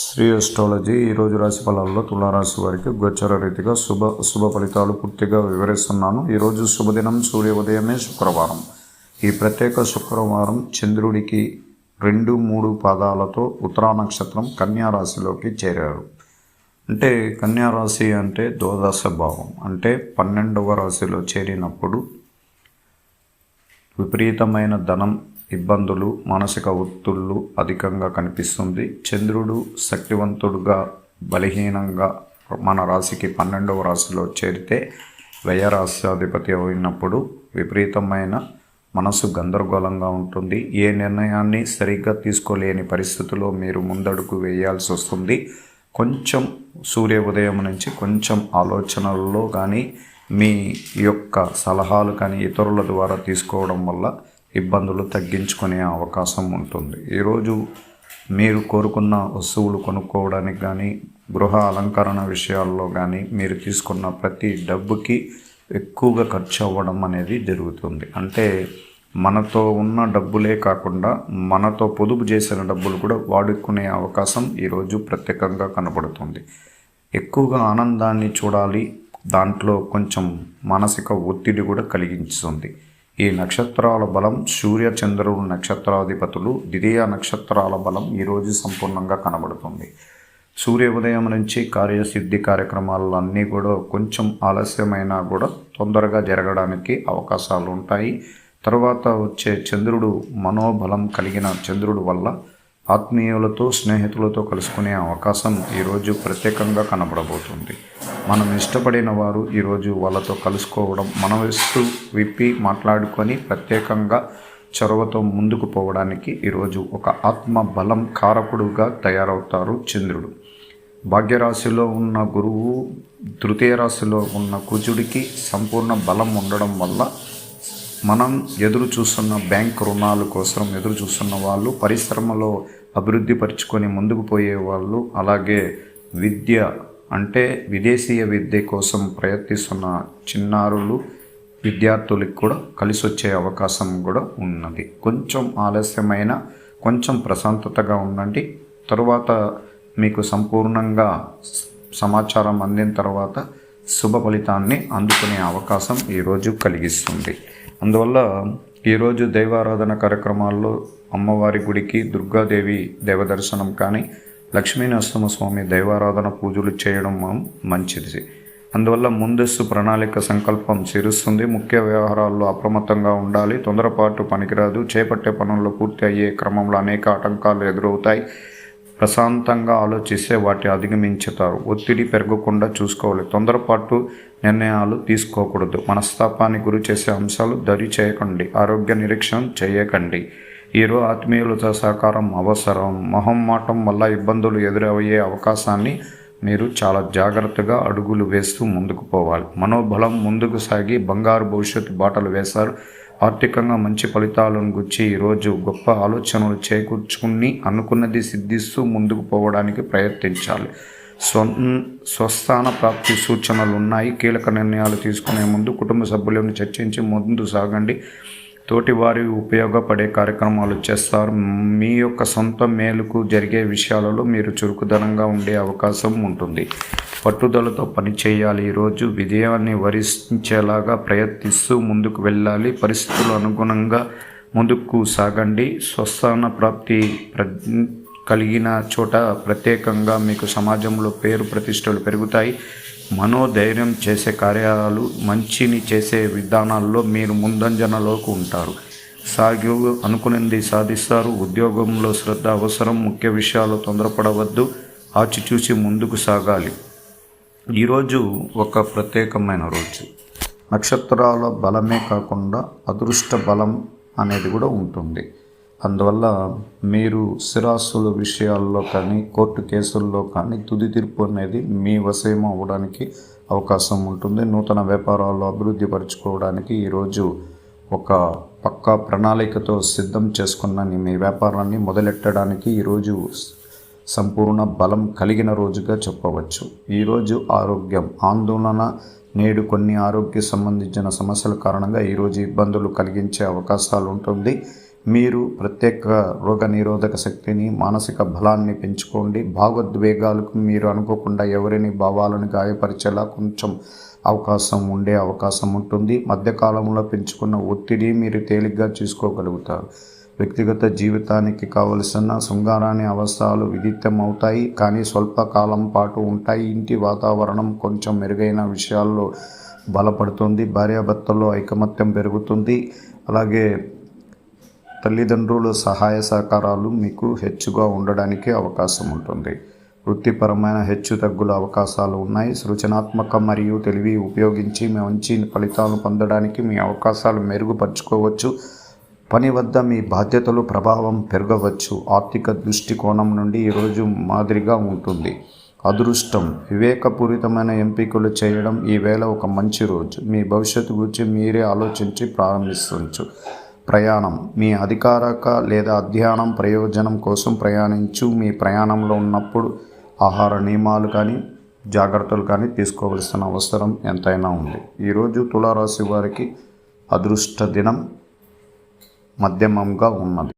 Shri astrology ఈరోజు రాశి ఫలాల్లో తులారాశి వారికి గోచర రీతిగా శుభ శుభ ఫలితాలు పూర్తిగా వివరిస్తున్నాను. ఈరోజు శుభదినం సూర్య ఉదయమే శుక్రవారం. ఈ ప్రత్యేక శుక్రవారం చంద్రుడికి రెండు మూడు పాదాలతో ఉత్తరా నక్షత్రం కన్యారాశిలోకి చేరారు. అంటే కన్యారాశి అంటే ద్వాదశ భావం. అంటే పన్నెండవ రాశిలో చేరినప్పుడు విపరీతమైన ధనం ఇబ్బందులు మానసిక ఒత్తుళ్ళు అధికంగా కనిపిస్తుంది. చంద్రుడు శక్తివంతుడుగా బలహీనంగా మన రాశికి పన్నెండవ రాశిలో చేరితే వ్యయ రాశ్యాధిపతి అయినప్పుడు విపరీతమైన మనసు గందరగోళంగా ఉంటుంది. ఏ నిర్ణయాన్ని సరిగ్గా తీసుకోలేని పరిస్థితిలో మీరు ముందడుగు వేయాల్సి వస్తుంది. కొంచెం సూర్య ఉదయం నుంచి కొంచెం ఆలోచనల్లో కానీ మీ యొక్క సలహాలు కానీ ఇతరుల ద్వారా తీసుకోవడం వల్ల ఇబ్బందులు తగ్గించుకునే అవకాశం ఉంటుంది. ఈరోజు మీరు కోరుకున్న వస్తువులు కొనుక్కోవడానికి కానీ గృహ అలంకరణ విషయాల్లో కానీ మీరు తీసుకున్న ప్రతి డబ్బుకి ఎక్కువగా ఖర్చు అవ్వడం అనేది జరుగుతుంది. అంటే మనతో ఉన్న డబ్బులే కాకుండా మనతో పొదుపు చేసిన డబ్బులు కూడా వాడుకునే అవకాశం ఈరోజు ప్రత్యేకంగా కనబడుతుంది. ఎక్కువగా ఆనందాన్ని చూడాలి దాంట్లో కొంచెం మానసిక ఒత్తిడి కూడా కలిగించుతుంది. ఈ నక్షత్రాల బలం సూర్య చంద్రుడు నక్షత్రాధిపతులు ద్వితీయ నక్షత్రాల బలం ఈరోజు సంపూర్ణంగా కనబడుతుంది. సూర్య ఉదయం నుంచి కార్యసిద్ధి కార్యక్రమాలన్నీ కూడా కొంచెం ఆలస్యమైనా కూడా తొందరగా జరగడానికి అవకాశాలు ఉంటాయి తర్వాత వచ్చే చంద్రుడు మనోబలం కలిగిన చంద్రుడు వల్ల ఆత్మీయులతో స్నేహితులతో కలుసుకునే అవకాశం ఈరోజు ప్రత్యేకంగా కనబడబోతుంది. మనం ఇష్టపడిన వారు ఈరోజు వాళ్ళతో కలుసుకోవడం మనవిస్తు విప్పి మాట్లాడుకొని ప్రత్యేకంగా చొరవతో ముందుకు పోవడానికి ఈరోజు ఒక ఆత్మ బలం కారకుడుగా తయారవుతారు చంద్రుడు. భాగ్యరాశిలో ఉన్న గురువు తృతీయ రాశిలో ఉన్న కుజుడికి సంపూర్ణ బలం ఉండడం వల్ల మనం ఎదురు చూస్తున్న బ్యాంక్ రుణాల కోసం ఎదురు చూస్తున్న వాళ్ళు పరిశ్రమలో అభివృద్ధి పరుచుకొని ముందుకు పోయే వాళ్ళు అలాగే విద్య అంటే విదేశీయ విద్య కోసం ప్రయత్నిస్తున్న చిన్నారులు విద్యార్థులకు కూడా కలిసి వచ్చే అవకాశం కూడా ఉన్నది. కొంచెం ఆలస్యమైన కొంచెం ప్రశాంతతగా ఉండండి. తరువాత మీకు సంపూర్ణంగా సమాచారం అందిన తర్వాత శుభ ఫలితాన్ని అందుకునే అవకాశం ఈరోజు కలిగిస్తుంది. అందువల్ల ఈరోజు దైవారాధన కార్యక్రమాల్లో అమ్మవారి గుడికి దుర్గాదేవి దైవదర్శనం కానీ లక్ష్మీనరసింహ స్వామి దైవారాధన పూజలు చేయడం మంచిది. అందువల్ల ముందస్తు ప్రణాళిక సంకల్పం చేరుస్తుంది. ముఖ్య వ్యవహారాల్లో అప్రమత్తంగా ఉండాలి. తొందరపాటు పనికిరాదు. చేపట్టే పనుల్లో పూర్తి అయ్యే క్రమంలో అనేక ఆటంకాలు ఎదురవుతాయి. ప్రశాంతంగా ఆలోచిస్తే వాటి అధిగమించుతారు. ఒత్తిడి పెరగకుండా చూసుకోవాలి. తొందరపాటు నిర్ణయాలు తీసుకోకూడదు. మనస్తాపానికి గురి చేసే అంశాలు దరి చేయకండి. ఆరోగ్య నిరీక్షణ చేయకండి. ఈరో ఆత్మీయులతో సహకారం అవసరం. మొహం మాటం వల్ల ఇబ్బందులు ఎదురయ్యే అవకాశాన్ని మీరు చాలా జాగ్రత్తగా అడుగులు వేస్తూ ముందుకు పోవాలి. మనోబలం ముందుకు సాగి బంగారు భవిష్యత్తు బాటలు వేశారు. ఆర్థికంగా మంచి ఫలితాలను గుచ్చి ఈరోజు గొప్ప ఆలోచనలు చేకూర్చుకుని అనుకున్నది సిద్ధిస్తూ ముందుకు పోవడానికి ప్రయత్నించాలి. స్వ స్వస్థాన ప్రాప్తి సూచనలు ఉన్నాయి కీలక నిర్ణయాలు తీసుకునే ముందు కుటుంబ సభ్యులను చర్చించి ముందు సాగండి. తోటి వారి ఉపయోగపడే కార్యక్రమాలు చేస్తారు. మీ యొక్క సొంత మేలుకు జరిగే విషయాలలో మీరు చురుకుదనంగా ఉండే అవకాశం ఉంటుంది. పట్టుదలతో పని చేయాలి. ఈరోజు విజయాన్ని వరించేలాగా ప్రయత్నిస్తూ ముందుకు వెళ్ళాలి. పరిస్థితులు అనుగుణంగా ముందుకు సాగండి. స్వస్థాన ప్రాప్తి ప్ర కలిగిన చోట ప్రత్యేకంగా మీకు సమాజంలో పేరు ప్రతిష్టలు పెరుగుతాయి. మనోధైర్యం చేసే కార్యాలు మంచిని చేసే విధానాల్లో మీరు ముందంజనలోకి ఉంటారు. సాగి అనుకున్నది సాధిస్తారు. ఉద్యోగంలో శ్రద్ధ అవసరం. ముఖ్య విషయాలు తొందరపడవద్దు. ఆచిచూసి ముందుకు సాగాలి. ఈరోజు ఒక ప్రత్యేకమైన రోజు. నక్షత్రాల బలమే కాకుండా అదృష్ట బలం అనేది కూడా ఉంటుంది. అందువల్ల మీరు స్థిరాస్తుల విషయాల్లో కానీ కోర్టు కేసుల్లో కానీ తుది తీర్పు అనేది మీ వశయం అవ్వడానికి అవకాశం ఉంటుంది. నూతన వ్యాపారాలు అభివృద్ధి పరచుకోవడానికి ఈరోజు ఒక పక్కా ప్రణాళికతో సిద్ధం చేసుకున్న మీ వ్యాపారాన్ని మొదలెట్టడానికి ఈరోజు సంపూర్ణ బలం కలిగిన రోజుగా చెప్పవచ్చు. ఈరోజు ఆరోగ్యం ఆందోళన నేడు కొన్ని ఆరోగ్య సంబంధించిన సమస్యల కారణంగా ఈరోజు ఇబ్బందులు కలిగించే అవకాశాలు ఉంటుంది. మీరు ప్రత్యేక రోగ నిరోధక శక్తిని మానసిక బలాన్ని పెంచుకోండి. భావోద్వేగాలకు మీరు అనుకోకుండా ఎవరిని భావాలను గాయపరిచేలా కొంచెం అవకాశం ఉండే అవకాశం ఉంటుంది. మధ్యకాలంలో పెంచుకున్న ఒత్తిడి మీరు తేలిగ్గా చూసుకోగలుగుతారు. వ్యక్తిగత జీవితానికి కావలసిన శృంగారాన్ని అవసరాలు విదితం అవుతాయి కానీ స్వల్పకాలం పాటు ఉంటాయి. ఇంటి వాతావరణం కొంచెం మెరుగైన విషయాల్లో బలపడుతుంది. భార్యాభర్తల్లో ఐకమత్యం పెరుగుతుంది. అలాగే తల్లిదండ్రుల సహాయ సహకారాలు మీకు హెచ్చుగా ఉండడానికి అవకాశం ఉంటుంది. వృత్తిపరమైన హెచ్చు తగ్గుల అవకాశాలు ఉన్నాయి. సృజనాత్మక మరియు తెలివి ఉపయోగించి మంచి ఫలితాలు పొందడానికి మీ అవకాశాలు మెరుగుపరుచుకోవచ్చు. పని వద్ద మీ బాధ్యతలు ప్రభావం పెరగవచ్చు. ఆర్థిక దృష్టికోణం నుండి ఈరోజు మాదిరిగా ఉంటుంది. అదృష్టం. వివేకపూరితమైన ఎంపికలు చేయడం ఈ వేళ ఒక మంచి రోజు. మీ భవిష్యత్తు గురించి మీరే ఆలోచించి ప్రారంభించవచ్చు. ప్రయాణం. మీ అధికారక లేదా అధ్యయనం ప్రయోజనం కోసం ప్రయాణించు. మీ ప్రయాణంలో ఉన్నప్పుడు ఆహార నియమాలు కానీ జాగ్రత్తలు కానీ తీసుకోవలసిన అవసరం ఎంతైనా ఉంది. ఈరోజు తులారాశి వారికి అదృష్ట దినం మధ్యమంగా ఉన్నది.